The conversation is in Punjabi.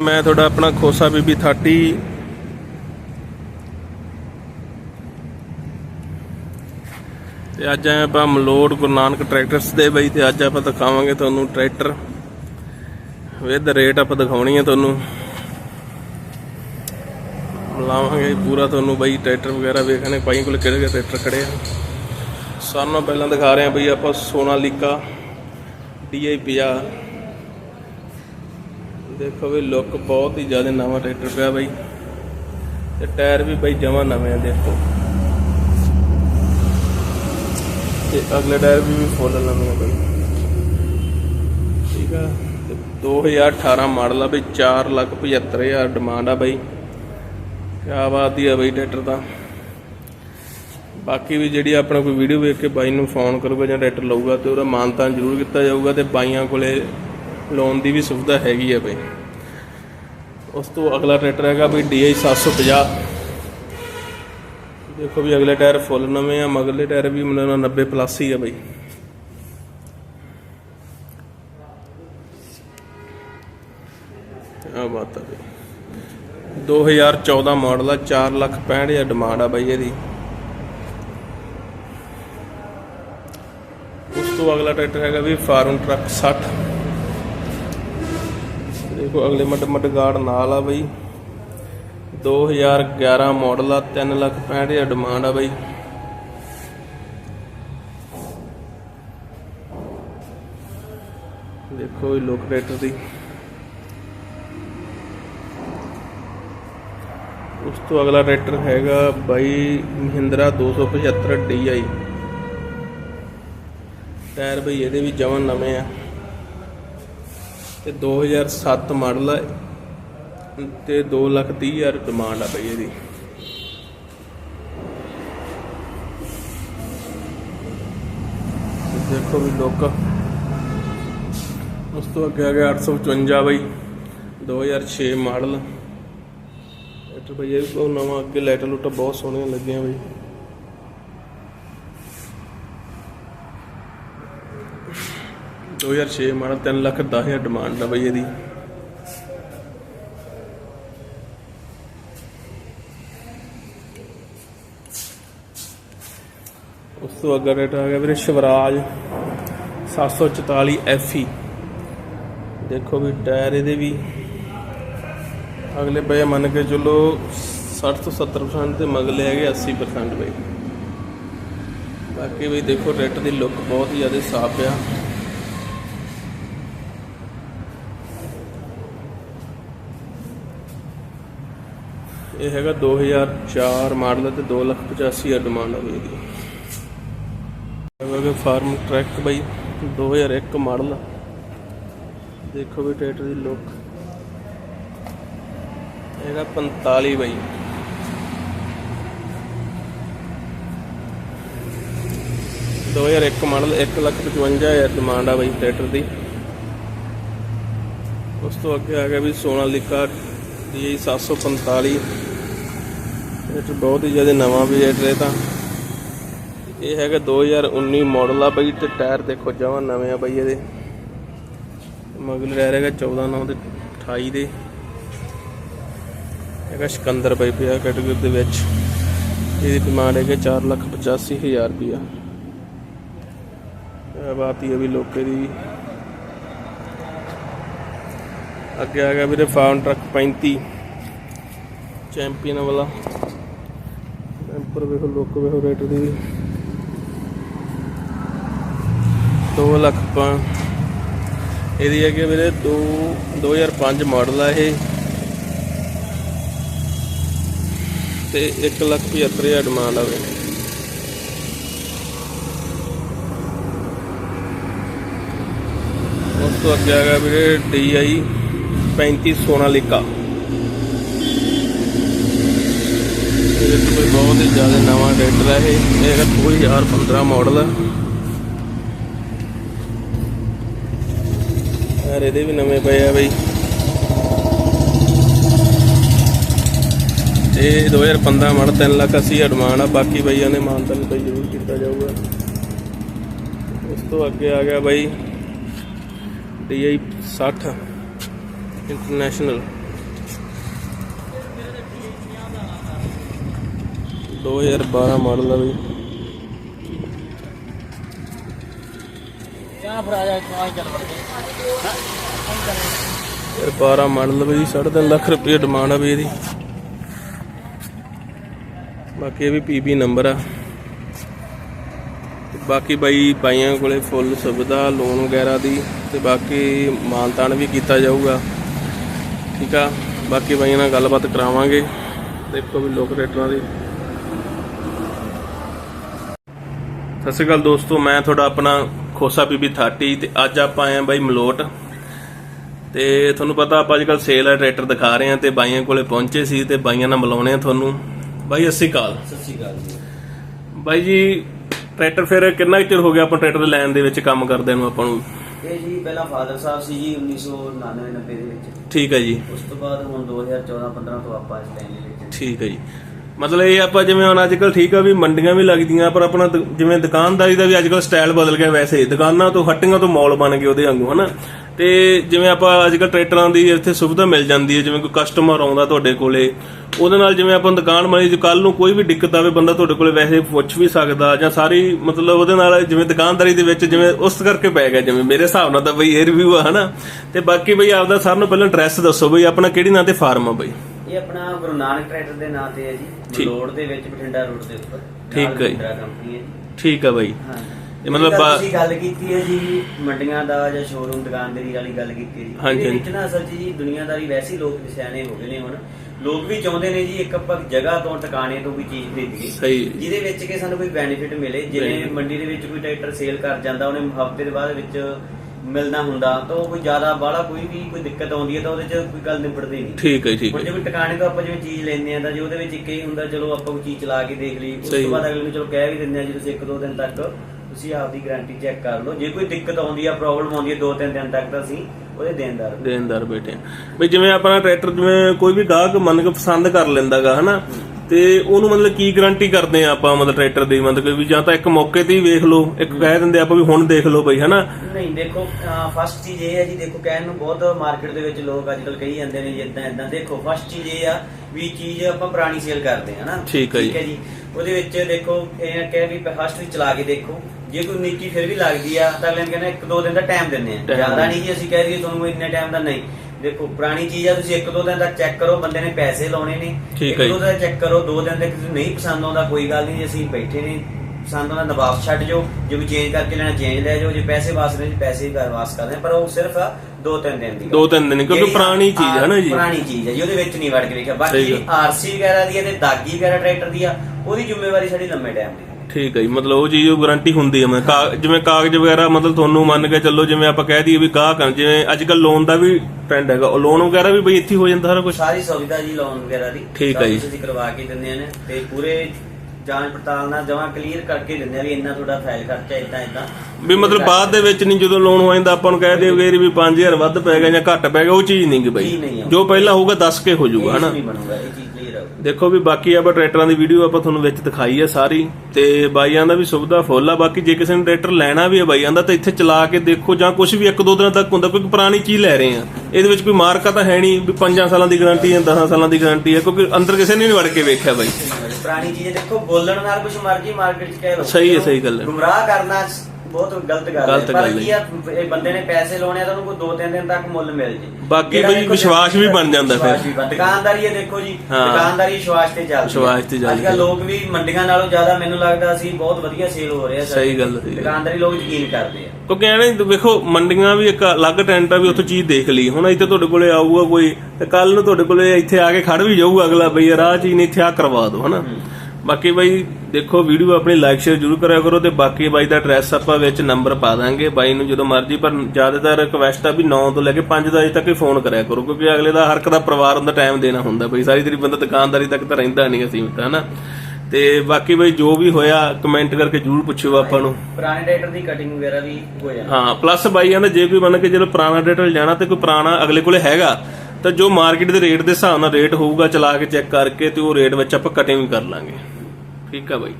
ਮੈਂ ਤੁਹਾਡਾ ਆਪਣਾ ਖੋਸਾ ਬੀਬੀ 30 ਤੇ ਅੱਜ ਆਏ ਆਪਾਂ ਮਲੋੜ ਗੁਰੂ ਨਾਨਕ ਟਰੈਕਟਰਸ ਦੇ ਬਈ, ਤੇ ਅੱਜ ਆਪਾਂ ਦਿਖਾਵਾਂਗੇ ਤੁਹਾਨੂੰ ਟਰੈਕਟਰ। ਵਿਦ ਰੇਟ ਆਪਾਂ ਦਿਖਾਉਣੀ ਹੈ ਤੁਹਾਨੂੰ। ਲਾਵਾਂਗੇ ਪੂਰਾ ਤੁਹਾਨੂੰ ਬਈ ਟਰੈਕਟਰ ਵਗੈਰਾ ਵੇਖਣੇ ਪਾਈ ਕੋਲ ਕਿਹੜੇ ਕਿਹੜੇ ਟਰੈਕਟਰ ਖੜੇ ਆ। ਸਾਰਿਆਂ ਨਾਲੋਂ ਪਹਿਲਾਂ ਦਿਖਾ ਰਹੇ ਆ ਬਈ ਆਪਾਂ ਸੋਨਾਲੀਕਾ DI 50 ਦੇਖੋ ਵੀ ਲੁੱਕ ਬਹੁਤ ਹੀ ਜ਼ਿਆਦਾ ਨਵਾਂ ਟਰੈਕਟਰ ਪਿਆ ਬਾਈ। ਤੇ ਟਾਇਰ ਵੀ ਬਾਈ ਜਮਾਂ ਨਵੇਂ ਆ, ਦੇਖੋ। ਤੇ ਅਗਲੇ ਟਾਇਰ ਵੀ ਫੁੱਲ ਨਵੇਂ ਆ ਬਾਈ। ਠੀਕ ਆ? ਤੇ 2018 ਮਾਡਲ ਆ ਬਈ 475000 ਡਿਮਾਂਡ ਆ ਬਾਈ। ਕਿਆ ਬਾਤ ਹੀ ਆ ਬਾਈ ਟਰੈਕਟਰ ਦਾ ਬਾਕੀ ਵੀ ਜਿਹੜੀ ਆਪਣਾ ਕੋਈ ਵੀਡੀਓ ਵੇਖ ਕੇ ਬਾਈ ਨੂੰ ਫੋਨ ਕਰੂਗਾ ਜਾਂ ਟਰੈਕਟਰ ਲਊਗਾ ਤੇ ਉਹਦਾ ਮਾਨਤਾਨ ਜ਼ਰੂਰ ਕੀਤਾ ਜਾਊਗਾ ਤੇ ਬਾਈਆਂ ਕੋਲੇ ਲੋਨ ਦੀ ਵੀ ਸੁਵਿਧਾ ਹੈਗੀ ਆ ਬਈ। ਉਸ ਤੋਂ ਅਗਲਾ ਟਰੈਕਟਰ ਹੈਗਾ ਬਈ DI 750 ਦੇਖੋ ਵੀ ਅਗਲੇ ਟਾਇਰ ਫੁੱਲ ਨਵੇਂ ਆ ਮਗਲੇ ਟਾਇਰ ਵੀ ਮੈਨੂੰ ਲੱਗਦਾ 90 ਪਲੱਸ ਹੀ ਆ ਬਈ। ਆ ਬਾਤ ਆ ਬਈ। 2014 ਮਾਡਲ ਆ 4 ਲੱਖ 65 ਹਜ਼ਾਰ ਡਿਮਾਂਡ ਆ ਬਾਈ ਇਹਦੀ। ਉਸ ਤੋਂ ਅਗਲਾ ਟਰੈਕਟਰ ਹੈਗਾ ਵੀ ਫਾਰਮ ਟਰੱਕ 60 ਦੇਖੋ ਅਗਲੇ ਮੱਡ ਮੱਡ ਗਾਰਡ ਨਾਲ ਆ ਬਈ। 2011 ਮਾਡਲ ਆ 3 ਲੱਖ 65 ਹਜ਼ਾਰ ਡਿਮਾਂਡ ਆ ਬਈ। ਦੇਖੋ ਇਹ ਲੋਕ ਟਰੈਕਟਰ ਦੀ ਉਸ ਤੋਂ ਅਗਲਾ ਟਰੈਕਟਰ ਹੈਗਾ ਬਾਈ ਮਹਿੰਦਰਾ 275 DI ਟਾਇਰ ਬਈ ਇਹਦੇ ਵੀ ਜਮਾਂ ਨਵੇਂ ਆ। ਤੇ 2007 ਮਾਡਲ ਆ ਤੇ 2 ਲੱਖ 30 ਹਜ਼ਾਰ ਡਿਮਾਂਡ ਆ ਬਈ ਇਹਦੀ। ਦੇਖੋ ਵੀ ਲੋਕ, ਉਸ ਤੋਂ ਅੱਗੇ ਆ ਗਿਆ 855 ਬਈ 2006 ਮਾਡਲ। ਇਹ ਬਈ ਇਹ ਵੀ ਬਹੁਤ ਨਵਾਂ ਅੱਗੇ ਲਾਈਟ ਲੁੱਟ ਬਹੁਤ ਸੋਹਣੀਆਂ ਲੱਗੀਆਂ ਬਈ। ਦੋ ਹਜ਼ਾਰ ਛੇ ਮਾਡਲ 3 ਲੱਖ 10 ਹਜ਼ਾਰ ਡਿਮਾਂਡ ਆ ਬਈ ਇਹਦੀ। ਉਸ ਤੋਂ ਅੱਗੇ ਰੇਟ ਆ ਗਿਆ ਵੀਰੇ ਸ਼ਿਵਰਾਜ 744 FE ਦੇਖੋ ਵੀ ਟਾਇਰ ਇਹਦੇ ਵੀ। ਅਗਲੇ ਪਏ ਮੰਨ ਕੇ ਚਲੋ 60 ਤੋਂ 70% ਤੇ ਮਗਲੇ ਹੈਗੇ 80% ਬਈ। ਬਾਕੀ ਬਈ ਦੇਖੋ ਟਰੈਕਟਰ ਦੀ ਲੁੱਕ ਬਹੁਤ ਹੀ ਜ਼ਿਆਦਾ ਸਾਫ਼ ਆ। ਇਹ ਹੈਗਾ 2004 ਮਾਡਲ ਤੇ 285000 ਡਿਮਾਂਡ ਆ ਬਈ ਇਹਦੀ। ਫਾਰਮ ਟਰੈਕ ਬਈ 2001 ਮਾਡਲ ਦੇਖੋ ਵੀ ਟਰੈਕਟਰ ਦੀ ਲੁੱਕ ਇਹਦਾ 45 ਬਈ। ਦੋ ਹਜ਼ਾਰ ਇੱਕ ਮਾਡਲ 155000 ਡਿਮਾਂਡ ਆ ਬਈ ਟਰੈਕਟਰ ਦੀ। ਉਸ ਤੋਂ ਅੱਗੇ ਆ ਗਿਆ ਵੀ ਸੋਨਾਲੀਕਾ DI 745 ਇਹ ਤਾਂ ਬਹੁਤ ਹੀ ਜ਼ਿਆਦਾ ਨਵਾਂ ਬਜਟ ਰੇਟ ਹੈ ਤਾਂ। ਇਹ ਹੈਗਾ 2019 ਮਾਡਲ ਆ ਬਈ, ਤੇ ਟਾਇਰ ਦੇਖੋ, ਜਮਾਂ ਨਵੇਂ ਆ ਬਈ ਇਹਦੇ। ਮਗਲ ਟਾਇਰ ਹੈਗਾ 14 9 ਤੇ 28 ਦੇ। ਹੈਗਾ ਸਿਕੰਦਰ ਬਈ ਪਿਆ ਕੈਟਾਗਰੀ ਦੇ ਵਿੱਚ। ਇਹਦੀ ਡਿਮਾਂਡ ਹੈਗਾ 4 ਲੱਖ 85 ਹਜ਼ਾਰ ਰੁਪਇਆ ਇਹ ਬਾਤ ਹੀ ਹੈ ਵੀ ਲੋਕੇ ਦੀ। ਅੱਗੇ ਆ ਗਿਆ ਵੀਰੇ, ਫਾਰਮ ਟਰੱਕ 35 ਚੈਂਪੀਅਨ ਵਾਲਾ। ਟੈਂਪਰ ਵੇਖੋ, ਲੁੱਕ ਵੇਖੋ, ਰੇਟ ਦੀ। 2 ਲੱਖ ਪਾ ਇਹਦੀ ਹੈਗੀ ਵੀਰੇ 2 2005 ਮਾਡਲ ਆ ਇਹ। ਤੇ 1 ਲੱਖ 75 ਹਜ਼ਾਰ ਡਿਮਾਂਡ ਆਵੇ ਉਸ ਤੋਂ ਅੱਗੇ ਆ ਗਿਆ ਵੀਰੇ DI 35 ਸੋਨਾਲੀਕਾ ਇਹ ਕੋਈ ਬਹੁਤ ਹੀ ਜ਼ਿਆਦਾ ਨਵਾਂ ਟਰੈਕਟਰ ਹੈ ਇਹ ਇਹ ਹੈਗਾ 2015 ਮਾਡਲ ਹੈ ਯਾਰ ਇਹਦੇ ਵੀ ਨਵੇਂ ਪਏ ਆ ਬਈ। ਇਹ 2015 ਮਾਡਲ 3 ਲੱਖ 80 ਅਡਵਾਨ ਆ ਬਾਕੀ ਬਈਆਂ ਨੇ ਮਾਨਤਨ ਬਈ ਜ਼ਰੂਰ ਕੀਤਾ ਜਾਊਗਾ ਉਸ ਤੋਂ ਅੱਗੇ ਆ ਗਿਆ ਬਾਈ DI 60 ਇੰਟਰਨੈਸ਼ਨਲ 2012 ਮਾਡਲ ਆ ਬਈ ਜਾਂ ਫਿਰ ਆ ਜਾ ਇੱਥੋਂ ਆਈ ਚੱਲ ਵੜਦੇ ਯਾਰ 12 ਮਾਡਲ ਬਈ 3.5 ਲੱਖ ਰੁਪਏ ਡਿਮਾਂਡ ਆ ਬਈ ਇਹਦੀ। ਬਾਕੀ ਇਹ ਵੀ ਪੀਬੀ ਨੰਬਰ ਆ। ਤੇ ਬਾਕੀ ਬਾਈ ਬਾਈਆਂ ਕੋਲੇ ਫੁੱਲ ਸੁਵਿਧਾ ਲੋਨ ਵਗੈਰਾ ਦੀ ਤੇ ਬਾਕੀ ਮਾਨਤਾਨ ਵੀ ਕੀਤਾ ਜਾਊਗਾ। ਠੀਕ ਆ? ਬਾਕੀ ਬਾਈਆਂ ਨਾਲ ਗੱਲਬਾਤ ਕਰਾਵਾਂਗੇ। ਦੇਖੋ ਵੀ ਲੋਕ ਰੇਟਰਾਂ ਦੀ। ਸਤਿ ਸ਼੍ਰੀ ਅਕਾਲ ਦੋਸਤੋ ਮੈਂ ਤੁਹਾਡਾ ਆਪਣਾ ਖੋਸਾ ਬੀਬੀ 30 ਤੇ ਅੱਜ ਆਪਾਂ ਆਏ ਆ ਬਾਈ ਮਲੋਟ। ਤੇ ਤੁਹਾਨੂੰ ਪਤਾ ਆਪਾਂ ਅੱਜ ਕੱਲ ਸੇਲ ਆ ਟਰੈਕਟਰ ਦਿਖਾ ਰਹੇ ਆ ਤੇ ਬਾਈਆਂ ਕੋਲੇ ਪਹੁੰਚੇ ਸੀ ਤੇ ਬਾਈਆਂ ਨਾਲ ਮਿਲਾਉਣੇ ਆ ਤੁਹਾਨੂੰ। ਬਾਈ ਸਤਿ ਸ਼੍ਰੀ ਅਕਾਲ। ਜੀ। ਬਾਈ ਜੀ ਟਰੈਕਟਰ ਫਿਰ ਕਿੰਨਾ ਕੁ ਚਿਰ ਹੋ ਗਿਆ ਆਪਾਂ ਟਰੈਕਟਰ ਲੈਣ ਦੇ ਵਿੱਚ ਕੰਮ ਕਰਦੇ ਨੂੰ ਆਪਾਂ ਨੂੰ? ਇਹ ਜੀ ਪਹਿਲਾਂ ਫਾਦਰ ਸਾਹਿਬ ਸੀ ਜੀ 1999 90 ਦੇ ਵਿੱਚ। ਠੀਕ ਹੈ ਜੀ। ਉਸ ਤੋਂ ਬਾਅਦ ਹੁਣ 2014 15 ਤੋਂ ਆਪਾਂ ਇਸ ਲਾਈਨ ਦੇ ਵਿੱਚ ਠੀਕ ਹੈ ਜੀ। ਮਤਲਬ ਇਹ ਆਪਾਂ ਜਿਵੇਂ ਹੁਣ ਅੱਜ ਕੱਲ ਠੀਕ ਆ ਵੀ ਮੰਡੀਆਂ ਵੀ ਲੱਗਦੀਆਂ, ਪਰ ਆਪਣਾ ਦ- ਜਿਵੇਂ ਦੁਕਾਨਦਾਰੀ ਦਾ ਵੀ ਅੱਜ ਕੱਲ ਸਟਾਈਲ ਬਦਲ ਗਿਆ ਵੈਸੇ। ਦੁਕਾਨਾਂ ਤੋਂ, ਹੱਟੀਆਂ ਤੋਂ ਮਾਲ ਬਣ ਗਏ ਉਹਦੇ ਵਾਂਗੂ, ਹਨਾ? ਤੇ ਜਿਵੇਂ ਆਪਾਂ ਅੱਜ ਕੱਲ ਟਰੈਕਟਰਾਂ ਦੀ ਇੱਥੇ ਸੁਵਿਧਾ ਮਿਲ ਜਾਂਦੀ ਹੈ, ਜਿਵੇਂ ਕੋਈ ਕਸਟਮਰ ਆਉਂਦਾ ਤੁਹਾਡੇ ਕੋਲੇ, ਉਹਦੇ ਨਾਲ ਜਿਵੇਂ ਆਪਾਂ ਦੁਕਾਨ ਬਣੀ, ਜੇ ਕੱਲ ਨੂੰ ਕੋਈ ਵੀ ਦਿੱਕਤ ਆਵੇ, ਬੰਦਾ ਤੁਹਾਡੇ ਕੋਲੇ ਵੈਸੇ ਪੁੱਛ ਵੀ ਸਕਦਾ, ਜਾਂ ਸਾਰੀ ਮਤਲਬ ਉਹਦੇ ਨਾਲ ਜਿਵੇਂ ਦੁਕਾਨਦਾਰੀ ਦੇ ਵਿੱਚ ਜਿਵੇਂ ਉਸ ਕਰਕੇ ਪੈ ਗਿਆ, ਜਿਵੇਂ ਮੇਰੇ ਹਿਸਾਬ ਨਾਲ ਤਾਂ ਬਈ ਇਹ ਰਿਵਿਊ ਆ, ਹਨਾ? ਤੇ ਬਾਕੀ ਬਈ ਆਪਦਾ ਸਭ ਨੂੰ ਪਹਿਲਾਂ ਐਡਰੈਸ ਦੱਸੋ ਬਈ, ਆਪਣਾ ਕਿਹੜੀ ਨਾਂ ਤੇ ਫਾਰਮ ਆ ਬਈ? ਇਹ ਆਪਣਾ ਗੁਰੂ ਨਾਨਕ ਟਰੈਕਟਰ ਦੇ ਨਾਂ ਤੇ ਹੈ ਜੀ। ਮਲੋੜ ਦੇ ਵਿੱਚ ਬਠਿੰਡਾ ਰੋਡ ਦੇ ਉੱਪਰ ਠੀਕ ਹੈ ਜੀ। ਮਹਿੰਦਰਾ ਕੰਪਨੀ ਹੈ ਜੀ ਠੀਕ ਆ ਬਈ ਹਾਂ ਇਹ ਮਤਲਬ ਤੁਸੀਂ ਗੱਲ ਕੀਤੀ ਹੈ ਜੀ ਮੰਡੀਆਂ ਦਾ ਜਾਂ ਸ਼ੋਰੂਮ ਦੁਕਾਨਦਾਰੀ ਵਾਲੀ ਗੱਲ ਕੀਤੀ ਹੈ ਜੀ ਹਾਂਜੀ, ਵਿੱਚ ਨਾ ਅਸਲ ਜੀ ਦੁਨੀਆਦਾਰੀ ਵੈਸੀ ਲੋਕ ਸਿਆਣੇ ਹੋ ਗਏ ਨੇ ਹੁਣ ਲੋਕ ਵੀ ਚਾਹੁੰਦੇ ਨੇ ਜੀ ਇੱਕ ਆਪਾਂ ਜਗ੍ਹਾ ਤੋਂ ਟਿਕਾਣੇ ਤੋਂ ਕੋਈ ਚੀਜ਼ ਖਰੀਦੀਏ ਹੈ। ਜਿਹਦੇ ਵਿੱਚ ਕਿ ਸਾਨੂੰ ਕੋਈ ਬੈਨੀਫਿਟ ਮਿਲੇ ਜਿਵੇਂ। ਮੰਡੀ ਦੇ ਵਿੱਚ ਕੋਈ ਟਰੈਕਟਰ ਸੇਲ ਕਰ ਜਾਂਦਾ ਉਹਨੇ ਹਫ਼ਤੇ ਦੇ ਬਾਅਦ ਵਿੱਚ ਮਿਲਣਾ ਹੁੰਦਾ ਤਾਂ ਉਹ ਕੋਈ ਜ਼ਿਆਦਾ ਬਾਹਲਾ ਕੋਈ ਵੀ ਕੋਈ ਦਿੱਕਤ ਆਉਂਦੀ ਹੈ ਤਾਂ ਉਹਦੇ 'ਚ ਕੋਈ ਗੱਲ ਨਿਬੜਦੀ ਨਹੀਂ। ਠੀਕ ਹੈ ਠੀਕ ਹੁਣ ਹੈ। ਕੋਈ ਟਿਕਾਣੇ ਤੋਂ ਆਪਾਂ ਜਿਵੇਂ ਚੀਜ਼ ਲੈਂਦੇ ਆ ਤਾਂ ਜੇ ਉਹਦੇ ਵਿੱਚ ਇੱਕ ਹੀ ਹੁੰਦਾ ਚਲੋ ਆਪਾਂ ਕੋਈ ਚੀਜ਼ ਚਲਾ ਕੇ ਦੇਖ ਲਈ ਉਸ ਸਹੀ। ਤੋਂ ਬਾਅਦ ਅਗਲੇ ਨੂੰ ਚਲੋ ਕਹਿ ਵੀ ਦਿੰਦੇ ਆ ਜੀ ਤੁਸੀਂ ਇੱਕ ਦੋ ਦਿਨ ਤੱਕ ਤੁਸੀਂ ਆਪਦੀ ਗਾਰੰਟੀ ਚੈੱਕ ਕਰ ਲਓ। ਜੇ ਕੋਈ ਦਿੱਕਤ ਆਉਂਦੀ ਆ ਪ੍ਰੋਬਲਮ ਆਉਂਦੀ ਹੈ ਦੋ ਤਿੰਨ ਦਿਨ ਤੱਕ ਤਾਂ ਅਸੀਂ ਉਹਦੇ ਦੇਣਦਾਰ ਦੇਣਦਾਰ ਬੈਠੇ ਆ ਬਈ ਜਿਵੇਂ ਆਪਣਾ ਟਰੈਕਟਰ ਜਿਵੇਂ ਕੋਈ ਵੀ ਗਾਹਕ ਮੰਨ ਕੇ ਪਸੰਦ ਕਰ ਲੈਂਦਾਗਾ ਹਨਾ? ਤੇ ਉਹਨੂੰ ਮਤਲਬ ਕੀ ਗਾਰੰਟੀ ਕਰਦੇ ਆ ਆਪਾਂ ਮਤਲਬ ਟਰੈਕਟਰ ਦੀ? ਮਤਲਬ ਕਿ ਵੀ ਜਾਂ ਤਾਂ ਇੱਕ ਮੌਕੇ ਤੇ ਹੀ ਵੇਖ ਲਓ ਇੱਕ ਕਹਿ ਦਿੰਦੇ ਆਪਾਂ ਵੀ ਹੁਣ ਦੇਖ ਲਓ ਬਈ ਹਨਾ? ਨਹੀਂ ਦੇਖੋ ਫਸਟ ਚੀਜ਼ ਇਹ ਹੈ ਜੀ ਦੇਖੋ ਕਹਿਣ ਨੂੰ ਬਹੁਤ ਮਾਰਕੀਟ ਦੇ ਵਿੱਚ ਲੋਕ ਅੱਜ ਕੱਲ ਕਹੀ ਜਾਂਦੇ ਨੇ ਜੀ ਇਦਾਂ ਦੇਖੋ ਫਸਟ ਚੀਜ਼ ਇਹ ਆ ਵੀ ਚੀਜ਼ ਆਪਾਂ ਪੁਰਾਣੀ ਸੇਲ ਕਰਦੇ ਹਾਂ ਨਾ ਠੀਕ ਹੈ ਜੀ। ਉਹਦੇ ਵਿੱਚ ਦੇਖੋ ਇਹ ਕਹਿ ਵੀ ਫਸਟ ਵੀ ਚਲਾ ਕੇ ਦੇਖੋ। ਜੇ ਕੋਈ ਨੀਕੀ ਫਿਰ ਵੀ ਲੱਗਦੀ ਆ ਤਾਂ ਨੂੰ ਕਹਿੰਦਾ ਇੱਕ ਦੋ ਦਿਨ ਦਾ ਟਾਈਮ ਦਿੰਦੇ ਆ। ਜ਼ਿਆਦਾ। ਨਹੀਂ ਜੀ ਅਸੀਂ ਕਹਿ ਦਈਏ ਤੁਹਾਨੂੰ ਇੰਨੇ ਟਾਈਮ ਦਾ ਨਹੀਂ। ਦੇਖੋ ਪੁਰਾਣੀ ਚੀਜ਼ ਆ ਤੁਸੀਂ ਇੱਕ ਦੋ ਦਿਨ ਤੱਕ ਚੈੱਕ ਕਰੋ ਬੰਦੇ ਨੇ ਪੈਸੇ ਲਾਉਣੇ ਨੇ ਇੱਕ ਦੋ। ਦਿਨ ਚੈੱਕ ਕਰੋ ਦੋ ਦਿਨ ਤੱਕ ਤੁਸੀਂ ਨਹੀਂ ਪਸੰਦ ਆਉਂਦਾ ਕੋਈ ਗੱਲ ਨਹੀਂ ਅਸੀਂ ਬੈਠੇ ਨੇ ਪਸੰਦ ਆਉਂਦਾ ਨਵਾਬ ਛੱਡ ਜਾਓ ਜੇ ਕੋਈ ਚੇਂਜ ਕਰਕੇ ਲੈਣਾ ਚੇਂਜ ਲੈ ਜਾਓ ਜੇ ਪੈਸੇ ਵਾਸਤੇ ਨੇ ਪੈਸੇ ਹੀ ਵਾਸ ਕਰਦੇ ਪਰ ਉਹ ਸਿਰਫ ਦੋ ਤਿੰਨ ਦਿਨ ਦੀ। ਦੋ ਤਿੰਨ ਦਿਨ ਕਿਉਂਕਿ ਪੁਰਾਣੀ ਚੀਜ਼ ਹੈ ਨਾ ਜੀ ਪੁਰਾਣੀ ਚੀਜ਼ ਹੈ ਜੀ ਉਹਦੇ ਵਿੱਚ ਨਹੀਂ ਵੜ ਕੇ ਵੇਖਿਆ ਬਾਕੀ। ਆਰਸੀ ਵਗੈਰਾ ਦੀ ਤੇ ਦਾਗੀ ਵਗੈਰਾ ਟਰੈਕਟਰ ਦੀ ਆ ਉਹਦੀ ਜ਼ਿੰਮੇਵਾਰੀ ਸਾਡੀ ਲੰਮੇ ਟਾਈਮ ਦੀ। ਠੀਕ ਹੈ ਜੀ ਮਤਲਬ ਉਹ ਚੀਜ਼ ਉਹ ਗਾਰੰਟੀ ਹੁੰਦੀ ਹੈ ਮੈਂ ਜਿਵੇਂ ਕਾਗਜ਼ ਵਗੈਰਾ ਮਤਲਬ ਤੁਹਾਨੂੰ ਮੰਨ ਕੇ ਚੱਲੋ ਜਿਵੇਂ ਆਪਾਂ ਕਹਿ ਦਈਏ ਵੀ ਗਾਹਕ ਜਿਵੇਂ ਅੱਜ ਕੱਲ ਲੋਨ ਦਾ ਵੀ ਟ੍ਰੈਂਡ ਹੈਗਾ। ਉਹ ਲੋਨ ਵਗੈਰਾ ਵੀ ਬਈ ਇੱਥੇ ਹੀ ਹੋ ਜਾਂਦਾ ਸਾਰਾ ਕੁਝ ਸਾਰੀ ਸੁਵਿਧਾ ਜੀ ਲੋਨ ਵਗੈਰਾ ਦੀ। ਠੀਕ ਹੈ ਸਭ ਜੀ। ਕੁਛ ਅਸੀਂ ਕਰਵਾ ਕੇ ਦਿੰਦੇ ਨੇ ਤੇ ਪੂਰੇ ਜਾਂਚ ਪੜਤਾਲ ਨਾਲ ਜਮਾ ਕਲੀਅਰ ਕਰਕੇ ਦਿੰਦੇ ਆ ਵੀ ਇੰਨਾ ਤੁਹਾਡਾ ਫਾਈਲ ਖਰਚਾ ਇਦਾਂ ਇਦਾਂ ਵੀ ਮਤਲਬ ਬਾਅਦ ਦੇ ਵਿੱਚ ਨਹੀਂ ਜਦੋਂ ਲੋਨ ਹੋ ਜਾਂਦਾ ਆਪਾਂ ਨੂੰ ਕਹਿ ਦੇਵੇ ਵੀ 5000 ਵੱਧ ਪੈ ਗਿਆ ਜਾਂ ਘੱਟ ਪੈ ਗਿਆ ਉਹ ਚੀਜ਼ ਨਹੀਂ ਗੀ ਬਈ। ਚੀਜ਼ ਨਹੀਂ ਆ। ਜੋ ਪਹਿਲਾਂ ਹੋਊਗਾ ਦੱਸ ਕੇ ਹੋ ਜਾਊਗਾ ਹਨਾ? ਨਹੀਂ ਬਣੂਗਾ ਇਹ ਚੀਜ਼ ਕਲੀਅਰ ਆਊ ਦੇਖੋ ਵੀ ਬਾਕੀ ਆਪਾਂ ਟਰੈਕਟਰਾਂ ਦੀ ਵੀਡੀਓ ਆਪਾਂ ਤੁਹਾਨੂੰ ਵਿੱਚ ਦਿਖਾਈ ਹੈ ਸਾਰੀ ਤੇ ਬਾਈਆਂ ਦਾ ਵੀ ਸੁਵਿਧਾ ਫੁੱਲ ਆ। ਬਾਕੀ ਜੇ ਕਿਸੇ ਨੇ ਟਰੈਕਟਰ ਲੈਣਾ ਵੀ ਹੈ ਬਾਈਆਂ ਦਾ ਤਾਂ ਇੱਥੇ ਚਲਾ ਕੇ ਦੇਖੋ ਜਾਂ ਕੁਝ ਵੀ ਇੱਕ ਦੋ ਦਿਨਾਂ ਤੱਕ ਹੁੰਦਾ ਕਿਉਂਕਿ ਪੁਰਾਣੀ ਚੀਜ਼ ਲੈ ਰਹੇ ਆ। ਇਹਦੇ ਵਿੱਚ ਕੋਈ ਮਾਰਕਾ ਤਾਂ ਹੈ ਨਹੀਂ ਵੀ 5 ਸਾਲਾਂ ਦੀ ਗਾਰੰਟੀ ਹੈ 10 ਸਾਲਾਂ ਦੀ ਗਾਰੰਟੀ ਹੈ ਕਿਉਂਕਿ ਅੰਦਰ ਕਿਸੇ ਨੇ ਨਹੀਂ ਵੜ ਕੇ ਵੇਖਿਆ ਬਾਈ। ਪੁਰਾਣੀ ਚੀਜ਼ ਦੇਖੋ ਬੋਲਣ ਨਾਲ ਕੁਝ ਮਰਜ਼ੀ ਮਾਰਕੀਟ 'ਚ ਕਹਿ ਲਓ। ਸਹੀ ਹੈ, ਸਹੀ ਗੱਲ ਹੈ। ਗੁੰਮਰਾਹ ਕਰਨਾ ਬਹੁਤ ਗਲਤ ਗੱਲ ਹੈ ਗਲਤ ਪਰ ਗੱਲ ਹੈ। ਕੀ ਆ ਇਹ ਬੰਦੇ ਨੇ ਪੈਸੇ ਲਾਉਣੇ ਆ ਤਾਂ ਉਹਨੂੰ ਕੋਈ ਦੋ ਤਿੰਨ ਦਿਨ ਤੱਕ ਮੁੱਲ ਮਿਲ ਜੇ ਬਾਕੀ ਜਿਹੜਾ ਬਈ ਵਿਸ਼ਵਾਸ ਵੀ ਬਣ ਜਾਂਦਾ ਫਿਰ। ਵਿਸ਼ਵਾਸ ਵੀ ਬਣ- ਦੁਕਾਨਦਾਰੀ ਹੈ ਦੇਖੋ ਜੀ ਹਾਂ। ਦੁਕਾਨਦਾਰੀ ਵਿਸ਼ਵਾਸ ਤੇ ਚੱਲਦੀ ਵਿਸ਼ਵਾਸ ਤੇ ਚੱਲਦੀ ਅੱਜ ਕੱਲ ਲੋਕ ਵੀ ਮੰਡੀਆਂ ਨਾਲੋਂ ਜ਼ਿਆਦਾ ਮੈਨੂੰ ਲੱਗਦਾ ਸੀ ਬਹੁਤ ਵਧੀਆ ਸੇਲ ਹੋ ਰਿਹਾ ਸਹੀ ਗੱਲ ਹੈ, ਸਹੀ ਗੱਲ। ਦੁਕਾਨਦਾਰੀ ਲੋਕ ਯਕੀਨ ਕਰਦੇ ਆ ਕਿਉਂਕਿ ਐਵੇਂ ਵੇਖੋ ਮੰਡੀਆਂ ਵੀ ਇੱਕ ਅਲੱਗ ਟੈਂਟ ਆ ਵੀ ਉੱਥੋਂ ਚੀਜ਼ ਦੇਖ ਲਈ ਹੁਣ ਇੱਥੇ ਤੁਹਾਡੇ ਕੋਲੇ ਆਊਗਾ ਕੋਈ ਤੇ ਕੱਲ ਨੂੰ ਤੁਹਾਡੇ ਕੋਲੇ ਇੱਥੇ ਆ ਕੇ ਖੜ ਵੀ ਜਾਊਗਾ ਅਗਲਾ ਬਈ ਯਾਰ ਆਹ ਚੀਜ਼ ਨਹੀਂ ਇੱਥੇ ਆ ਕਰਵਾ ਦਿਓ ਹਨਾ ਬਾਕੀ ਬਾਈ ਦੇਖੋ ਵੀਡੀਓ ਆਪਣੀ ਲਾਈਕ ਸ਼ੇਅਰ ਜ਼ਰੂਰ ਕਰਿਆ ਕਰੋ ਤੇ ਬਾਕੀ ਬਾਈ ਦਾ ਐਡਰੈਸ ਆਪਾਂ ਵਿੱਚ ਨੰਬਰ ਪਾ ਦਾਂਗੇ। ਬਾਈ ਨੂੰ ਜਦੋਂ ਮਰਜ਼ੀ ਪਰ ਜ਼ਿਆਦਾਤਰ ਰਿਕਵੈਸਟ ਆ ਵੀ 9 ਤੋਂ ਲੈ ਕੇ 5 ਵਜੇ ਤੱਕ ਹੀ ਫੋਨ ਕਰਿਆ ਕਰੋ ਕਿਉਂਕਿ ਅਗਲੇ ਦਾ ਹਰ ਇੱਕ ਦਾ ਪਰਿਵਾਰ ਹੁੰਦਾ ਟਾਈਮ ਦੇਣਾ ਹੁੰਦਾ। ਬਈ ਸਾਰੀ ਤੇਰੀ ਬੰਦਾ ਦੁਕਾਨਦਾਰੀ ਤੱਕ ਤਾਂ ਰਹਿੰਦਾ ਨਹੀਂ ਅਸੀਂ ਤਾਂ ਹਨਾ? ਤੇ ਬਾਕੀ ਬਾਈ ਜੋ ਵੀ ਹੋਇਆ ਕਮੈਂਟ ਕਰਕੇ ਜ਼ਰੂਰ ਪੁੱਛਿਓ ਆਪਾਂ ਨੂੰ। ਪੁਰਾਣੇ ਟਰੈਕਟਰ ਦੀ ਕਟਿੰਗ ਵਗੈਰਾ ਵੀ ਹੋ ਜਾਂਦੀ ਹਾਂ ਪਲੱਸ ਬਾਈ ਕਹਿੰਦਾ ਜੇ ਕੋਈ ਮੰਨ ਕੇ ਜਦੋਂ ਪੁਰਾਣਾ ਡਿਟੇਲ ਜਾਣਾ ਤੇ ਕੋਈ ਪੁਰਾਣਾ ਅਗਲੇ ਕੋਲੇ ਹੈਗਾ ਤਾਂ ਜੋ ਮਾਰਕੀਟ ਦੇ ਰੇਟ ਦੇ ਹਿਸਾਬ ਨਾਲ ਰੇਟ ਹੋਊਗਾ, ਚਲਾ ਕੇ ਚੈੱਕ ਕਰਕੇ ਤੇ ਉਹ ਰੇਟ ਵਿੱਚ ਆਪਾਂ ਕਟਿੰਗ ਵੀ ਕਰ ਲਾਂਗੇ। ਠੀਕ ਆ ਬਾਈ।